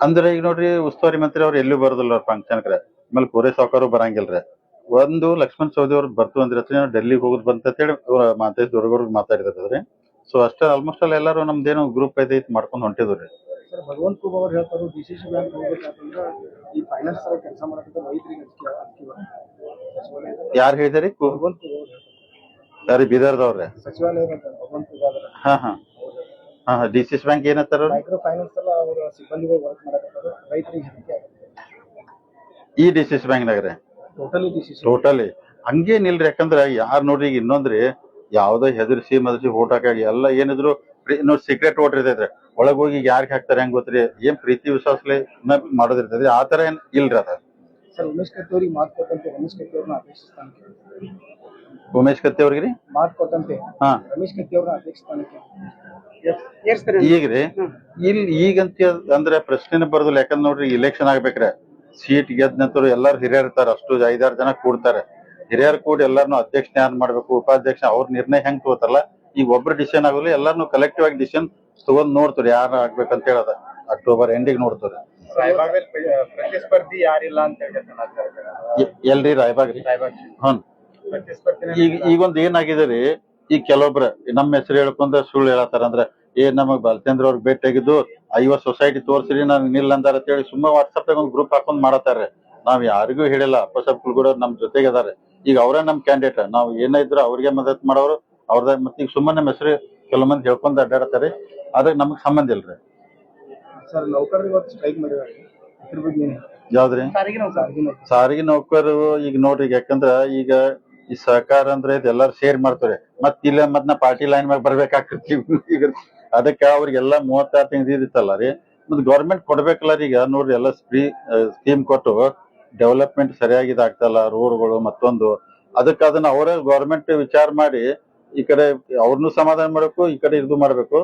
ಅಂದ್ರೆ ಈಗ ನೋಡ್ರಿ ಉಸ್ತುವಾರಿ ಮಂತ್ರಿ ಅವ್ರು ಎಲ್ಲೂ ಬರೋದಿಲ್ಲ ಅವ್ರ ಫಂಕ್ಷನ್ಕ್ರೆ ಆಮೇಲೆ ಕೋರೆ ಸಾಕಾರು ಬರಂಗಿಲ್ರಿ ಒಂದು ಲಕ್ಷ್ಮಣ್ ಸೌದಿ ಅವ್ರು ಬರ್ತು ಅಂದ್ರೆ ಹತ್ರ ಡೆಲ್ಲಿಗೆ ಹೋಗೋದು ಬಂತ ಅಂತೇಳಿ ಮಾತೇಶ್ ದುರ್ಗವ್ರಿಗೆ ಮಾತಾಡಿದ್ರಿ ಸೊ ಅಷ್ಟೇ ಆಲ್ಮೋಸ್ಟ್ ಅಲ್ಲಿ ಎಲ್ಲಾರು ನಮ್ದೇನೋ ಗ್ರೂಪ್ ಐತಿ ಮಾಡ್ಕೊಂಡು ಹೊಂಟಿದ್ರಿ ಸರ್ ಭಗವಂತ ಕುಮಾರ್ ಅವ್ರು ಹೇಳ್ತಾರೆ ಡಿ ಸಿ ಸಿ ಬ್ಯಾಂಕ್ ಹೋಗ್ಬೇಕಂತಂದ್ರೆ ಈ ಫೈನಾನ್ಸ್ ತರ ಕೆಲಸ ಮಾಡಕ್ಕೆ ರೈತರಿಗೆ ಅಂಜಿಕೆ ಅಂಜಿಕೆ ಬರುತ್ತೆ. ಸಚಿವಾಲಯದ ಯಾರು ಹೇಳಿದಾರಿ? ಭಗವಂತ ಯಾರು ಬೀದರ್ದವ್ರೆ? ಭಗವಂತ ಅವ್ರು ಹಾ ಹಾ. ಹಾ ಡಿ ಸಿ ಸಿ ಬ್ಯಾಂಕ್ ಏನತ್ತಾರ ಅವ್ರು? ಮೈಕ್ರೋ ಫೈನಾನ್ಸ್ ಅವರ ಸಿಬ್ಬಂದಿಗಳು ವರ್ಕ್ ಮಾಡಬೇಕಾದ್ರೆ ರೈತರಿಗೆ ಹೆದರಿಕೆ ಆಗುತ್ತೆ. ಈ D C C ಬ್ಯಾಂಕ್ನಾಗ್ರಿ? Totally D C C totally ಹಂಗೇನಿಲ್ರಿ ಯಾಕಂದ್ರ ಯಾರ್ ನೋಡ್ರಿ ಈಗ ಇನ್ನೊಂದ್ರಿ ಯಾವ್ದೋ ಹೆದರ್ಸಿ ಮದರ್ಸಿ ಓಟ್ ಹಾಕಾಗಿ ಎಲ್ಲ ಏನಿದ್ರು ಇನ್ನೊಂದ್ ಸೀಕ್ರೆಟ್ ಓಟ್ ಇರ್ತೈತ್ರಿ. ಒಳಗ್ ಹೋಗಿ ಯಾರಿಗೆ ಹಾಕ್ತಾರೆ ಹೆಂಗ್ ಗೊತ್ತ್ರಿ? ಏನ್ ಪ್ರೀತಿ ವಿಶ್ವಾಸಲೆ ಮಾಡೋದಿರ್ತೈತಿ ಆ ತರ ಏನ್ ಇಲ್ರಿ ಅದ? ಸರ್ ಉಮೇಶ್ ಕತ್ತಿ ಅವ್ರಿಗೆ ಮಾತು ಕೊಟ್ಟಂತೆ ರಮೇಶ್ ಕತ್ತಿ ಅವ್ರನ್ನ ಅಧ್ಯಕ್ಷ ಸ್ಥಾನಕ್ಕೆ ಉಮೇಶ್ ಕತ್ತಿ ಅವ್ರಿಗ್ರಿ ಮಾತು ಕೊಟ್ಟಂತೆ ಹಾ. ರಮೇಶ್ ಕತ್ತಿ ಅವ್ರನ್ನ ಅಧ್ಯಕ್ಷ ಸ್ಥಾನಕ್ಕೆ ಈಗ್ರಿ? ಇಲ್ಲಿ ಈಗಂತ ಅಂದ್ರೆ ಪ್ರಶ್ನೆನೇ ಬರೋದಿಲ್ಲ. ಯಾಕಂದ್ರೆ ನೋಡ್ರಿ ಇಲೆಕ್ಷನ್ ಆಗ್ಬೇಕ್ರೆ. ಸೀಟ್ ಗೆದ್ದ ನಂತರ ಎಲ್ಲಾರು ಹಿರಿಯರ್ ಇರ್ತಾರ. ಅಷ್ಟು ಐದಾರು ಜನ ಕೂಡ್ತಾರೆ. ಹಿರಿಯರ್ ಕೂಡಿ ಎಲ್ಲಾರ್ನು ಅಧ್ಯಕ್ಷ ಯಾರು ಮಾಡ್ಬೇಕು ಉಪಾಧ್ಯಕ್ಷ ಅವ್ರ ನಿರ್ಣಯ ಹೆಂಗ್ ತಗೋತಾರಲ್ಲ ಈಗ ಒಬ್ರು ಡಿಸಿಷನ್ ಆಗೋಲ್ಲ. ಎಲ್ಲಾರ್ನು ಕಲೆಕ್ಟಿವ್ ಆಗಿ ಡಿಸಿಷನ್ ತಗೊಂಡ್ ನೋಡ್ತಾರೆ ಯಾರು ಆಗ್ಬೇಕಂತ ಹೇಳದ. ಅಕ್ಟೋಬರ್ ಎಂಡಿಗೆ ನೋಡ್ತಾರೆ. ಪ್ರತಿಸ್ಪರ್ಧಿ ಯಾರಿಲ್ಲ ಅಂತ ಎಲ್ರಿ ರಾಯಬಾಗ್ರಿ? ರಾಯಬಾಗ್. ಹ್ಮ್. ಈಗ ಈಗೊಂದ್ ಏನಾಗಿದೆ ರೀ ಈಗ ಕೆಲವೊಬ್ರು ನಮ್ಮ ಹೆಸರು ಹೇಳ್ಕೊಂಡ ಸುಳ್ಳು ಹೇಳತ್ತಾರ ಅಂದ್ರ ಏ ನಮಗ್ ಬಾಲಚಂದ್ರ ಅವ್ರಿಗೆ ತೆಗೆದು ಐವತ್ ಸೊಸೈಟಿ ತೋರ್ಸ್ರಿ ನಾನು ನಿಲ್ಲ ಅಂದಾರ ಅಂತ ಹೇಳಿ ಸುಮ್ಮನೆ ವಾಟ್ಸಪ್ ಒಂದು ಗ್ರೂಪ್ ಹಾಕೊಂಡ್ ಮಾಡತ್ತಾರ ನಾವ್ ಯಾರಿಗೂ ಹೇಳಿಲ್ಲ ಅಪ್ಪಸಪ್ ಕುಲ್ಗೂಡ ನಮ್ ಜೊತೆಗೆ ಅದಾರ ಈಗ ಅವರೇ ನಮ್ ಕ್ಯಾಂಡಿಡೇಟ್ ನಾವ್ ಏನೇ ಇದ್ರು ಅವ್ರಿಗೆ ಮದತ್ ಮಾಡೋರು ಅವ್ರದ ಮತ್ತೆ ಈಗ ಸುಮ್ಮನೆ ನಮ್ಮ ಹೆಸರು ಕೆಲವು ಮಂದಿ ಹೇಳ್ಕೊಂಡ್ ಅಡ್ಡಾಡತ್ತಾರೆ ಅದಕ್ಕೆ ನಮಗ್ ಸಂಬಂಧ ಇಲ್ರಿ. ಸರ್ ನೌಕರರು ಸ್ಟ್ರೈಕ್ ಮಾಡಿದ್ದಾರೆ ಯಾವ್ದ್ರಿ? ಸಾರಿಗೆ ನೌಕರು ನೌಕರರು ಈಗ ನೋಡ್ರಿ ಈಗ ಯಾಕಂದ್ರ ಈಗ ಈ ಸಹಕಾರ ಅಂದ್ರೆ ಇದು ಎಲ್ಲಾರು ಶೇರ್ ಮಾಡ್ತಾರೆ. ಮತ್ ಇಲ್ಲ ಮತ್ ನಾ ಪಾರ್ಟಿ ಲೈನ್ ಮ್ಯಾಗ ಬರ್ಬೇಕಾಗ್ತೈತಿ ಈಗ ಅದಕ್ಕ ಅವ್ರಿಗೆಲ್ಲಾ ಮೂವತ್ತಾರು ತಿಂಗ್ಳು ಇದಿತ್ತಲ್ಲ ರೀ. ಮತ್ ಗೌರ್ಮೆಂಟ್ ಕೊಡ್ಬೇಕಲ್ಲ ರೀ ಈಗ. ನೋಡ್ರಿ ಎಲ್ಲ ಫ್ರೀ ಸ್ಕೀಮ್ ಕೊಟ್ಟು ಡೆವಲಪ್ಮೆಂಟ್ ಸರಿಯಾಗಿ ಇದಾಗ್ತಲ್ಲ ರೋಡ್ಗಳು ಮತ್ತೊಂದು. ಅದಕ್ಕ ಅದನ್ನ ಅವರೇ ಗೌರ್ಮೆಂಟ್ ವಿಚಾರ ಮಾಡಿ ಈ ಕಡೆ ಅವ್ರನ್ನೂ ಸಮಾಧಾನ ಮಾಡಬೇಕು, ಈ ಕಡೆ ಇದು ಮಾಡ್ಬೇಕು.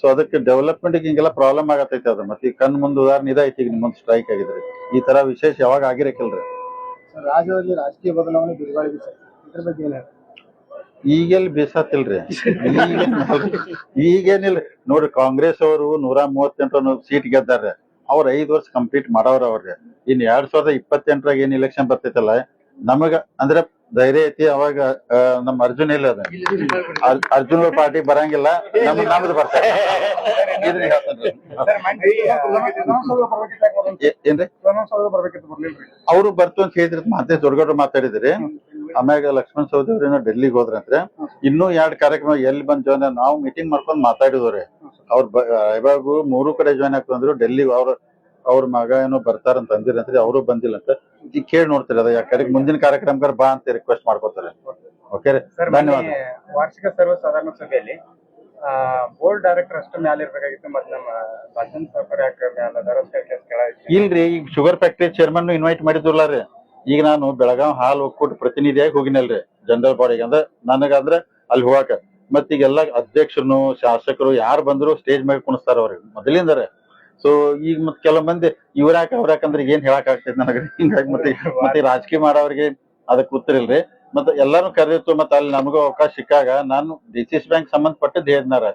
ಸೊ ಅದಕ್ಕೆ ಡೆವಲಪ್ಮೆಂಟ್ ಹಿಂಗೆಲ್ಲ ಪ್ರಾಬ್ಲಮ್ ಆಗತೈತಿ ಅದು. ಮತ್ತೆ ಕಣ್ ಮುಂದ್ ಉದಾಹರಣೆ ಇದೈತಿ ಈಗ ನಿಮ್ಮೊಂದು ಸ್ಟ್ರೈಕ್ ಆಗಿದ್ರೆ. ಈ ತರ ವಿಶೇಷ ಯಾವಾಗ ಆಗಿರಕ್ಕಿಲ್ರಿ ಸರ್, ರಾಜ್ಯದಲ್ಲಿ ರಾಜಕೀಯ ಬದಲಾವಣೆ ಬಿರುಗಾಳಿ ಇದ್ರ ಬಗ್ಗೆ ಈಗೆಲ್ಲಿ ಬೇಸತ್ತಿಲ್ರಿ. ಈಗೇನಿಲ್ಲ. ನೋಡ್ರಿ ಕಾಂಗ್ರೆಸ್ ಅವರು ನೂರ ಮೂವತ್ತೆಂಟು ಸೀಟ್ ಗೆದ್ದಾರ ಅವ್ರ ಐದ್ ವರ್ಷ ಕಂಪ್ಲೀಟ್ ಮಾಡವ್ರ ಅವ್ರಿ ಇನ್ ಎರಡ್ ಸಾವಿರದ ಇಪ್ಪತ್ತೆಂಟರಾಗ ಏನ್ ಇಲೆಕ್ಷನ್ ಬರ್ತೈತಲ್ಲ ನಮಗ ಅಂದ್ರೆ ಧೈರ್ಯ ಐತಿ ಅವಾಗ ಆ, ನಮ್ಮ ಅರ್ಜುನ್ ಇಲ್ಲ ಅದ? ಅರ್- ಅರ್ಜುನ್ ಅವ್ರ ಪಾರ್ಟಿ ಬರಂಗಿಲ್ಲ ನಮ್ ನಮ್ದು ಬರ್ತಾರೆ ಏನ್ರಿ? ಅವರು ಬರ್ತು ಅಂತ ಹೇಳಿದ್ರೆ ಮಾತೇ ದೊಡ್ಡ ಮಾತಾಡಿದ್ರಿ. ಆಮ್ಯಾಗ ಲಕ್ಷ್ಮಣ ಸವದಿ ಅವ್ರೇನೋ ಡೆಲ್ಲಿಗೆ ಹೋದ್ರಂದ್ರೆ ಇನ್ನೂ ಎರಡ್ ಕಾರ್ಯಕ್ರಮ ಎಲ್ಲಿ ಬಂದ್ ಜಾಯ್ನ್ ನಾವು ಮೀಟಿಂಗ್ ಮಾಡ್ಕೊಂಡ್ ಮಾತಾಡಿದವ್ರಿ. ಅವ್ರ ಇವಾಗ ಮೂರು ಕಡೆ ಜಾಯ್ನ್ ಆಗ್ತಂದ್ರು ಡೆಲ್ಲಿಗೆ ಅವ್ರ ಅವ್ರ ಮಗ ಏನೋ ಬರ್ತಾರಂತ ಅಂದಿರಂತ್ರಿ ಅವರು ಬಂದಿಲ್ಲ ಅಂತ. ಈಗ ಕೇಳಿ ನೋಡ್ತಾರೆ ಅದ ಯಾಕಂದ್ರೆ ಮುಂದಿನ ಕಾರ್ಯಕ್ರಮಗಾರ ಬಾ ಅಂತ ರಿಕ್ವೆಸ್ಟ್ ಮಾಡ್ಕೋತಾರೆ. ಓಕೆ ರೀ? ಧನ್ಯವಾದ. ವಾರ್ಷಿಕ ಸರ್ವ ಸಾಧಾರಣ ಸಭೆಯಲ್ಲಿ ಬೋರ್ಡ್ ಡೈರೆಕ್ಟರ್ ಅಷ್ಟು ಮ್ಯಾಲ ಇರ್ಬೇಕಾಗಿತ್ತು ಮತ್ತೆ ನಮ್ಮ ಸಾವ್ಕರ್ ಯಾಕೆ ಮ್ಯಾಲ ಇಲ್ರಿ ಈಗ ಶುಗರ್ ಫ್ಯಾಕ್ಟರಿ ಚೇರ್ಮನ್ ಇನ್ವೈಟ್ ಮಾಡಿದ್ರಲ್ಲ ರೀ. ಈಗ ನಾನು ಬೆಳಗಾವ್ ಹಾಲು ಒಕ್ಕೂಟ ಪ್ರತಿನಿಧಿಯಾಗಿ ಹೋಗಿನಲ್ರಿ. ಜನರಲ್ ಬಾಡಿಗೆ ಅಂದ್ರೆ ನನಗಂದ್ರ ಅಲ್ಲಿ ಹೋಗಾಕ. ಮತ್ ಈಗೆಲ್ಲ ಅಧ್ಯಕ್ಷರು ಶಾಸಕರು ಯಾರು ಬಂದ್ರು ಸ್ಟೇಜ್ ಮೇಲೆ ಕುಣಿಸ್ತಾರ ಅವ್ರಿಗೆ ಮೊದಲಿಂದಾರೆ. ಸೊ ಈಗ ಮತ್ ಕೆಲವ್ ಮಂದಿ ಇವ್ರಾಕ ಅವ್ರಾಕಂದ್ರೆ ಏನ್ ಹೇಳಕ್ ಆಗ್ತೈತಿ ನನಗೆ? ಹಿಂಗಾಗಿ ಮತ್ತೆ ಮತ್ತೆ ರಾಜಕೀಯ ಮಾಡೋರಿಗೆ ಅದಕ್ಕೆ ಗೊತ್ತಿರಲ್ರಿ ಮತ್ತೆ ಎಲ್ಲಾರು ಕರೆದಿತ್ತು ಮತ್ತೆ ಅಲ್ಲಿ ನಮಗೂ ಅವಕಾಶ ಸಿಕ್ಕಾಗ ನಾನು ಡಿ ಸಿ ಸಿ ಬ್ಯಾಂಕ್ ಸಂಬಂಧಪಟ್ಟದ್ದು ಹೇಳಿದ್ನಾರ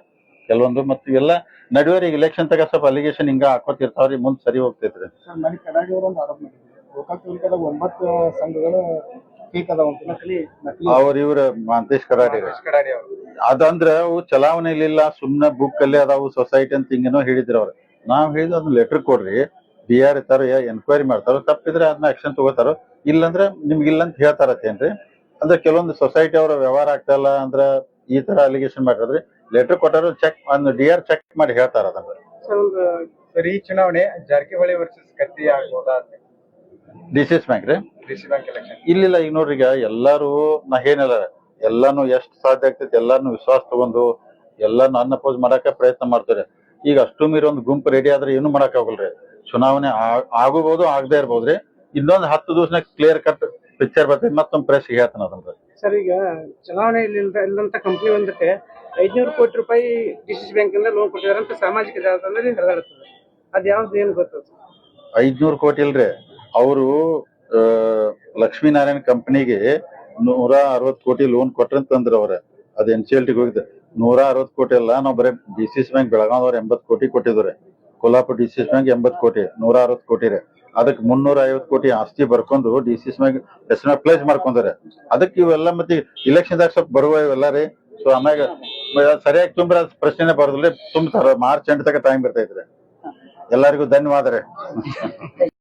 ಕೆಲವೊಂದು ಮತ್ತೆ ಇವೆಲ್ಲ ನಡುವೆ ಈಗ ಇಲೆಕ್ಷನ್ ತಗ ಸ್ವಲ್ಪ ಅಲಿಗೇಷನ್ ಹಿಂಗ ಹಾಕೋತಿರ್ತಾವ್ರಿ ಮುಂದ್ ಸರಿ ಹೋಗ್ತೈತ್ರಿ. ಗೋಕಾಕ್ ತಾಲೂಕದ ಒಂಬತ್ತು ಸಂಘಗಳು ಫೇಕ್ ಅದಾವ ಅಂತ ನಕಲಿ ನಕಲಿ. ಅವ್ರ ಇವ್ರ ಮಾಂತೇಶ್ ಕರಾಡಿ ಅದಂದ್ರ ಅವು ಚಲಾವಣೆಲಿಲ್ಲ ಸುಮ್ನೆ ಬುಕ್ ಅಲ್ಲಿ ಅದಾವು ಸೊಸೈಟಿ ಅಂತ ಹಿಂಗೇನೋ ಹೇಳಿದ್ರ ಅವ್ರ. ನಾವ್ ಹೇಳಿದ್ ಅದನ್ನ ಲೆಟರ್ ಕೊಡ್ರಿ ಬಿ ಆರ್ ಇರ್ತಾರ ಎನ್ಕ್ವೈರಿ ಮಾಡ್ತಾರೋ ತಪ್ಪಿದ್ರೆ ಅದನ್ನ ಆಕ್ಷನ್ ತಗೋತಾರೋ ನಿಮ್ಗೆ ಇಲ್ಲ ಅಂತ ಹೇಳ್ತಾರತ್ತೇನ್ರಿ? ಅಂದ್ರೆ ಕೆಲವೊಂದು ಸೊಸೈಟಿ ಅವ್ರ ವ್ಯವಹಾರ ಆಗ್ತಾ ಇಲ್ಲ ಅಂದ್ರ ಈ ತರ ಅಲಿಗೇಷನ್ ಮಾಡಿದ್ರಿ ಲೆಟರ್ ಕೊಟ್ಟಾರ ಚೆಕ್ ಒಂದು ಡಿ ಆರ್ ಚೆಕ್ ಮಾಡಿ ಹೇಳ್ತಾರ ಅದನ್ನ. ಸರಿ ಚುನಾವಣೆ ಜಾರಕಿಹೊಳಿ ವರ್ಸಸ್ ಕತ್ತಿ ಆಗ್ಬೋದಾ ಡಿ ಸಿ ಎಸ್ ಬ್ಯಾಂಕ್ ರೀ? ಡಿ ಸಿ ಬ್ಯಾಂಕ್ ಎಲೆಕ್ಷನ್ ಇಲ್ಲಿಲ್ಲ ಈಗ ನೋಡ್ರಿ ಈಗ ಎಲ್ಲಾರು ನಾ ಏನಿಲ್ಲ ಎಲ್ಲಾನು ಎಷ್ಟ್ ಸಾಧ್ಯ ಆಗ್ತೈತಿ ಎಲ್ಲಾರ್ನು ವಿಶ್ವಾಸ ತಗೊಂಡು ಎಲ್ಲಾರ್ನು ಅನ್ಅಪೋಸ್ ಮಾಡಾಕ ಪ್ರಯತ್ನ ಮಾಡ್ತಾರೆ ಈಗ ಅಷ್ಟು ಮೀರಿ ಒಂದು ಗುಂಪು ರೆಡಿ ಆದ್ರೆ ಏನು ಮಾಡಕ್ ಆಗಲ್ರಿ ಚುನಾವಣೆ ಆಗಬಹುದು ಆಗದೆ ಇರ್ಬೋದ್ರಿ ಇನ್ನೊಂದ್ ಹತ್ತು ದಿವಸ ಕ್ಲಿಯರ್ ಕಟ್ ಪಿಕ್ಚರ್ ಬರ್ತೈತಿ ಮತ್ತೊಂದು ಪ್ರೆಸ್ ಹೇಳ್ತಾನ ಅದನ್ನ ಸರ್ ಈಗ ಚುನಾವಣೆ ಇಲ್ಲಂತ ಕಂಪ್ನಿ ಒಂದಕ್ಕೆ ಐದ್ನೂರು ಕೋಟಿ ರೂಪಾಯಿ ಡಿ ಸಿ ಸಿ ಬ್ಯಾಂಕ್ ಇಂದ ಲೋನ್ ಕೊಟ್ಟಿದ್ದಾರೆ ಅಂತ ಸಾಮಾಜಿಕ ಜಾಲತಾಣದಲ್ಲಿ ಹರಿದಾಡುತ್ತದೆ ಅದ್ ಯಾವ್ದು ಏನ್ ಗೊತ್ತದ ಐದ್ನೂರು ಕೋಟಿ ಇಲ್ರಿ. ಅವರು ಲಕ್ಷ್ಮೀನಾರಾಯಣ ಕಂಪನಿಗೆ ನೂರ ಅರವತ್ ಕೋಟಿ ಲೋನ್ ಕೊಟ್ರಂತಂದ್ರ ಅವ್ರ. ಅದ್ ಎನ್ ಸಿ ಎಲ್ ಟಿಗೆ ಹೋಗಿದ್ದೆ ನೂರ ಅರವತ್ ಕೋಟಿ ಅಲ್ಲ, ನಾವ್ ಬರೀ ಡಿ ಸಿ ಸಿ ಬ್ಯಾಂಕ್ ಬೆಳಗಾವ್ದವ್ರ ಎಂಬತ್ ಕೋಟಿ ಕೊಟ್ಟಿದ್ರೆ ಕೊಲ್ಲಾಪುರ ಡಿ ಸಿ ಬ್ಯಾಂಕ್ ಎಂಬತ್ ಕೋಟಿ, ನೂರ ಅರವತ್ ಕೋಟಿ ರೀ. ಅದಕ್ ಮುನ್ನೂರ ಐವತ್ ಕೋಟಿ ಆಸ್ತಿ ಬರ್ಕೊಂಡು ಡಿ ಸಿ ಬ್ಯಾಂಕ್ ಹೆಸರ ಪ್ಲೇಸ್ ಮಾಡ್ಕೊಂಡಾರೆ ಅದಕ್ಕೆ ಇವೆಲ್ಲ ಮತ್ತೆ ಇಲೆಕ್ಷನ್ ದಾಗ ಸ್ವಲ್ಪ ಬರುವ ಇವೆಲ್ಲ ರೀ. ಸೊ ಆಮ್ಯಾಗ ಸರಿಯಾಗಿ ತುಂಬ್ರ ಪ್ರಶ್ನೆ ಬರೋದಿಲ್ಲ ತುಂಬ ಮಾರ್ಚ್ ಎಂಟ್ ತಕ ಟೈಮ್ ಬರ್ತೈತ್ರಿ ಎಲ್ಲರಿಗೂ ಧನ್ಯವಾದ ರೀ.